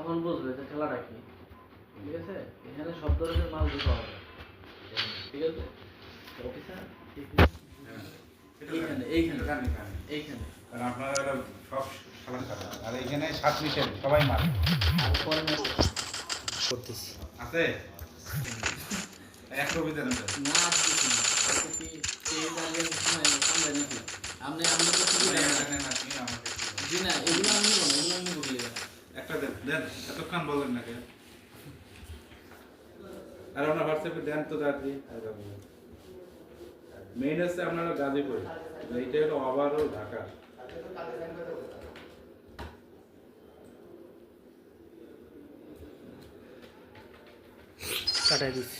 তখন বুঝবে যে খেলাটা কি? ঠিক আছে? এখানে সব ধরনের মাল দিতে হবে ঠিক আছে? অফিসার হ্যাঁ। এইখানে এইখানে জানি, জানি। এইখানে। কারণ আপনারা সব সালান খারাপ আর এখানে সাত সবাই করতেছি আছে? এক দেন না আসতেছি না আপনি আপনি না। জি এগুলো আমি নিব না এগুলো আমি বলি একটা দেন দেন, এতক্ষণ বলেন না কেন? আর আপনার হোয়াটসঅ্যাপে দেন তো মেইন আপনারা এইটা হলো আবার ঢাকা। কাটাই দিচ্ছি।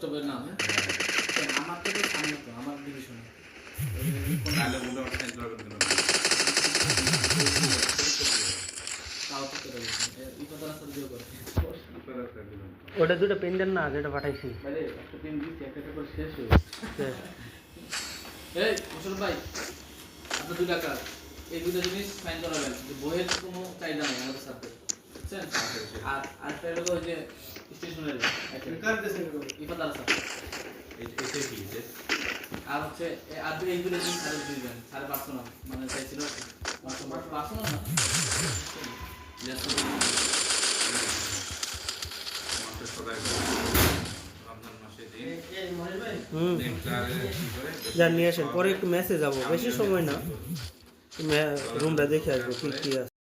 আপনার নাম হ্যাঁ আমার থেকে সামনে তো আমার ডিভিশনে। ওটা দুটো পেন দেন না যেটা পাঠাইছি একটা দিচ্ছি একটা করে শেষ হয়ে। শেষ। এই মুসল ভাই আপনার দুই টাকা এই দুটো জিনিস সাইন করাবেন বইয়ের কোনো চাহিদা নেই আমাদের সাথে আর মানে নিয়ে আসেন। পরে একটু মেসে যাব। বেশি সময় না। রুমটা দেখে আসব কি আছে।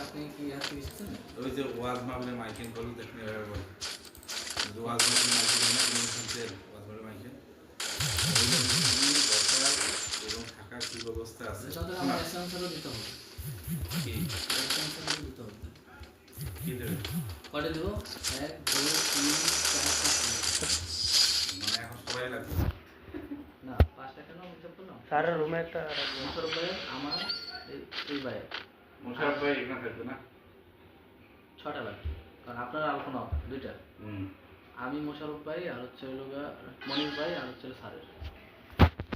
আপনি কি আজকে ওই যে ওয়াজ মাহফিলের মাইকিং করল দেখুন এভাবে বলে। ওয়াজ মাইকিং হয় না, তিনি শুনছেন ওয়াজ মাহফিলের মাইকিং। এবং থাকার কি ব্যবস্থা আছে? এসেন্সারও দিতে হবে কি? দিতে হবে কি দেবে? এক দুই তিন চার মানে এখন সবাই লাগবে। না পাঁচটা কেন হিসাব করলাম স্যারের রুমে একটা আমার এই- এই ভাইয়ের ভাই এখানে থাকবে না? ছটা লাগবে কারণ আপনার আলপনা দুইটা। আমি মোশারফ ভাই আর হচ্ছে হলো মনির ভাই আর হচ্ছে স্যারের।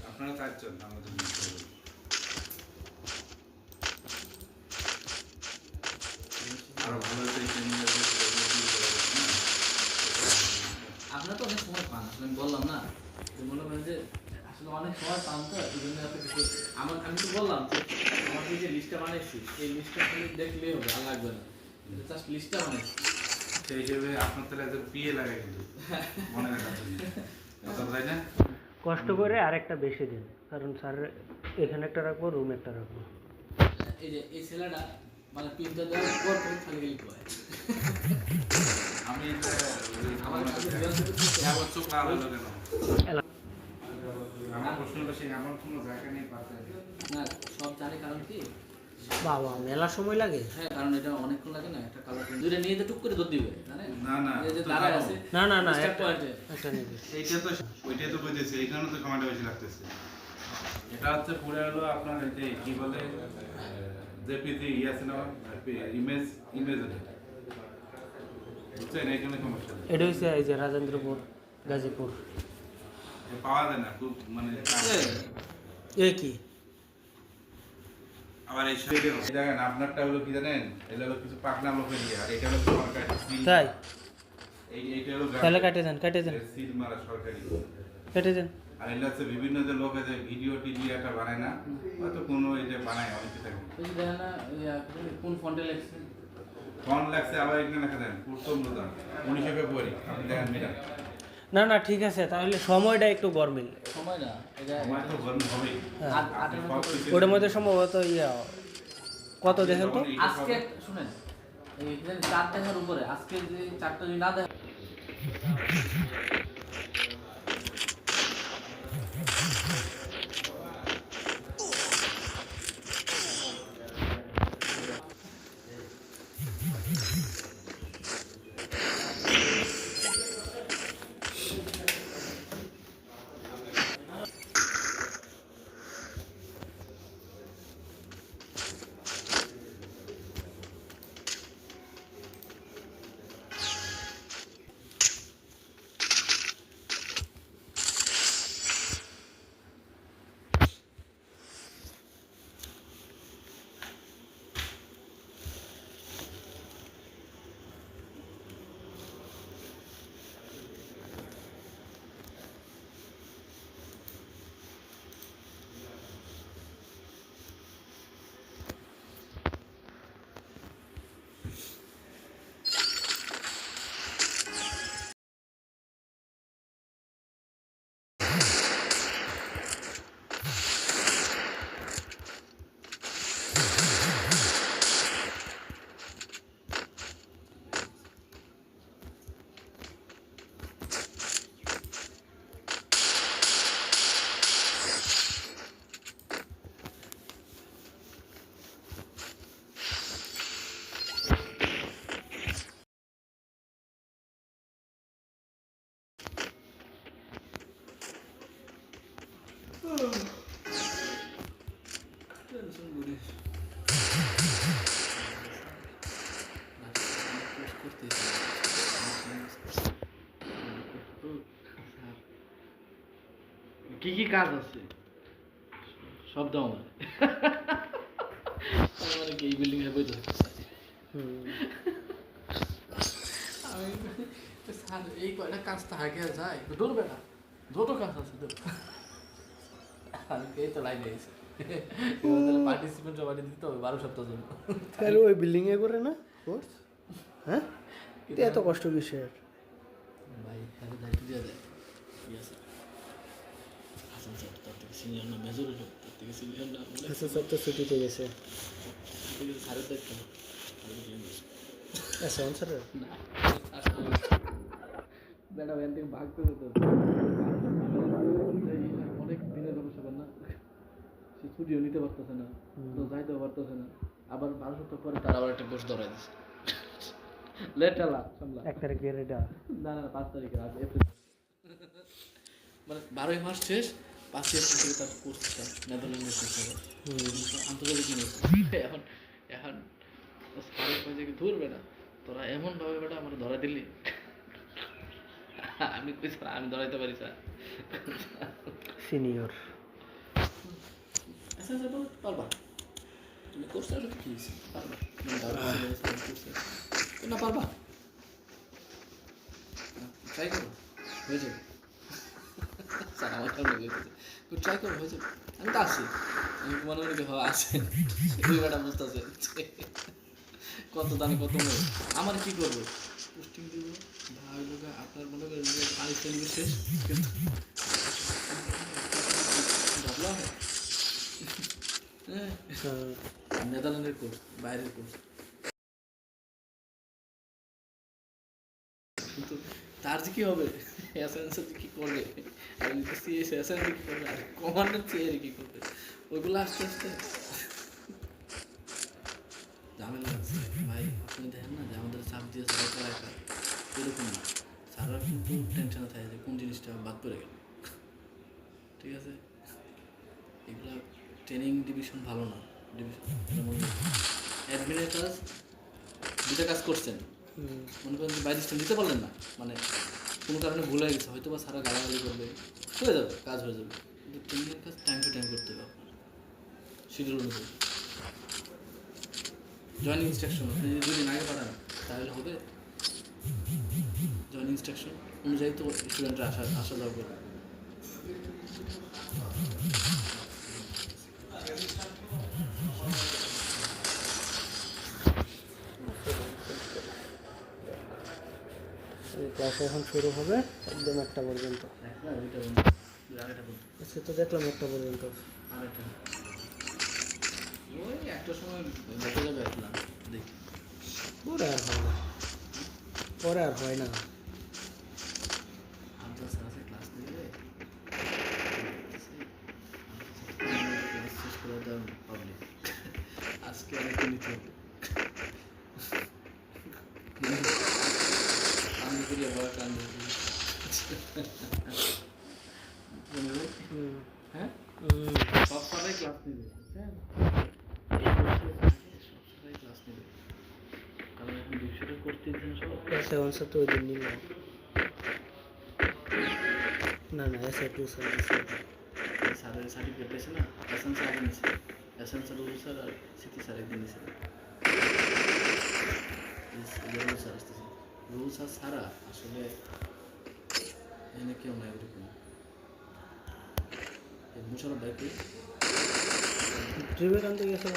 আপনারা চারজন আরও ভালো? আপনারা তো অনেক সময় পান আসলে আমি বললাম না। যে মনে করেন যে আসলে অনেক সময় পান তো এই জন্য আমার আমি তো বললাম যে আমার যে লিস্টটা বানাইছি এই লিস্টটা খালি দেখলেই হবে আর লাগবে না। জাস্ট লিস্টটা বানাইছি সেই হিসেবে আপনার তাহলে একজন পিএ লাগে কিন্তু মনে রাখার জন্য। তাই না? কষ্ট করে আরেকটা বেশি দিন কারণ স্যার এখানে একটা রাখব রুম একটা রাখব। এই যে এই ছেলেটা মানে পিনটা দেওয়ার পর পর খালি খালি করে আমি এটা আমার চোখ লাল হলো কেন? আমার প্রশ্নটা সেই আমার কোনো জায়গা নেই পাশে না সব জানে কারণ কি? বাবা মেলা সময় লাগে? হ্যাঁ কারণ এটা অনেকক্ষণ লাগে না একটা কালার দুইটা নিয়ে তো টুক করে দুধ দিবে না না এই যে তো দাঁড়ায় আছে না না না একটা একটা নেবে। এইটা তো ওইটাই তো বুঝেছি এই কারণে তো সময়টা বেশি লাগতেছে। এটা হচ্ছে পুরো হলো আপনার যে কি বলে জেপিজি ই আছে না ইমেজ ইমেজ বুঝছেন এই সমস্যা এটা হচ্ছে এই যে রাজেন্দ্রপুর গাজীপুর। পাওয়া যায় না খুব মানে এ কি? আবার এই সাইডে দেখেন আপনারটা হলো কি জানেন? এটা হলো কিছু পাকনা লোকের ইয়ে আর এটা হলো সরকারি। তাই? এই এইটা হলো তাহলে কাটে দেন কাটে দেন। সিল মারা সরকারি। কেটে দেন। আর এগুলো হচ্ছে বিভিন্ন যে লোকে যে ভিডিও টিভি একটা বানায় না হয়তো কোনো এই যে বানায় অনেকে থাকে দেখেন না কোন ফন্টে লেখছে? ফোন লাগছে আবার এখানে লেখা দেন প্রথম প্রধান উনিশে ফেব্রুয়ারি। আপনি দেখেন মিটার না না ঠিক আছে তাহলে সময়টা একটু গরমিল। সময় না কিছু- ওটার মধ্যে সম্ভবত ইয়া কত দেখেন তো? আজকে শুনেন চার দেখার উপরে আজকে যে চারটা যদি না দেখা কি কি কাজ আছে? সব দাও আমার মানে কি এই বিল্ডিং এর বই তো আমি স্যার এই কয়টা কাজ তো আগে যায়। দূর বেটা যত কাজ আছে দূর আমি এই তো লাইনে এসে পার্টিসিপেন্ট জমা দিয়ে দিতে হবে বারো সপ্তাহ জন্য। তাহলে ওই বিল্ডিং এ করে না কোর্স হ্যাঁ? তো এত কষ্ট কিসের? ভাই তাহলে দায়িত্ব দিয়ে দেয় ঠিক আছে হাসান স্যার তার থেকে সিনিয়র না মেজর লোক থেকে সিনিয়র না আচ্ছা সব তো ছুটিতে গেছে। স্যারের দায়িত্ব আচ্ছা স্যার না ম্যাডাম এখান থেকে ভাগ করে তো। অনেক দিনের সমস্যা না। সে ছুটিও নিতে পারতেছে না তো যাইতেও পারতেছে না। আবার বারো সপ্তাহ পরে তার আবার একটা গোষ ধরাই দিচ্ছে লেট আলা সামলা। এক তারিখের এটা। না না পাঁচ তারিখের আগে মানে বারোই মাস শেষ পাঁচই এপ্রিল থেকে তার কোর্সটা নেদারল্যান্ডে শেষ আন্তর্জাতিক এখন এখন স্যারের কয়ে যে ধরবে না। তোরা এমনভাবে বেটা আমার ধরা দিলি। আমি কই স্যার আমি ধরাইতে পারি স্যার সিনিয়র। আচ্ছা আচ্ছা পারবা। তুমি কোর্স আসলে কি? পারবা। করছ। না পারবা। ট্রাই করো। হয়ে যাবে। স্যার আমার সামনে বলতেছে তুমি ট্রাই করো হয়ে যাবে আমি তো আছি। আমি মনে যে, হ্যাঁ আছে। দুই বেটা বুঝতেছে। কত দামি কত মেয়ে আমার কি করব? পোস্টিং দিব। ভাই লোক আপনার মনে করেন যে আলিফ তালিমের শেষ। হ্যাঁ। নেদারল্যান্ডের কোর্স বাইরের কোর্স। যে কি হবে? কি করবে? আর কি করবে? আর কমান্ডার কি করবে? ঝামেলা ভাই, আপনি দেখেন না যে আমাদের চাপ দিয়ে করা একা এরকম না। সারা কিন্তু থাকে যে কোন জিনিসটা বাদ পড়ে গেল। ঠিক আছে? এগুলা ট্রেনিং ডিভিশন ভালো না। ডিভিশন অ্যাডমিনের দুটা কাজ করছেন। মনে করেন বাই স্ট্যান্ড দিতে পারলেন না। মানে কোনো কারণে ভুল হয়ে গেছে হয়তো বা সারা গালাগালি করবে, হয়ে যাবে, কাজ হয়ে যাবে। কিন্তু ট্রেনিংয়ের কাজ টাইম টু টাইম করতে হবে শিডিউল অনুযায়ী। জয়েন ইনস্ট্রাকশন আপনি যদি দুদিন আগে পাঠান, তাহলে হবে। জয়েন ইনস্ট্রাকশন অনুযায়ী তো স্টুডেন্টরা আসা আসা যাওয়া করবে। ক্লাস এখন শুরু হবে একদম একটা পর্যন্ত। বন্ধ আজকে তো দেখলাম একটা পর্যন্ত। পরে আর হয় না। পরে আর হয় না। আজকে অনেকটা নিতে আমি করি আবার কান হুম হ্যাঁ সব ক্লাস নেবে হ্যাঁ ক্লাস নেবে কারণ এখন করতে দিন সব তো দিন নিল না না এসে টু স্যার স্যারের না এসএন স্যার নিয়েছে এসএন স্যার স্যার আর সিটি স্যার একদিন নিয়েছে রুল ছাড়া আসলে এখানে কেউ নাই ওরকম এই মুশারফ ভাইকে ট্রিপে কানতে গেছে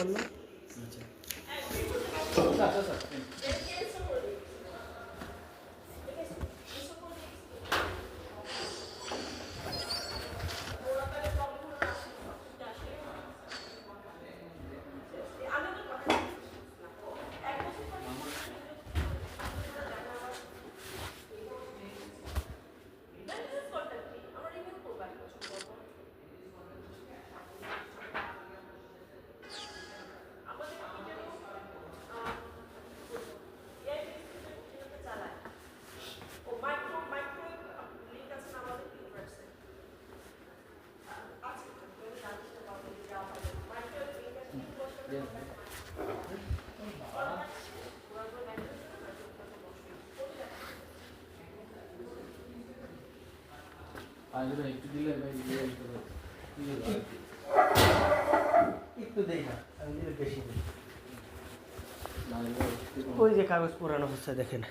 একটু। একটু আমি বেশি। ওই যে কাগজ পুরানো হচ্ছে দেখেন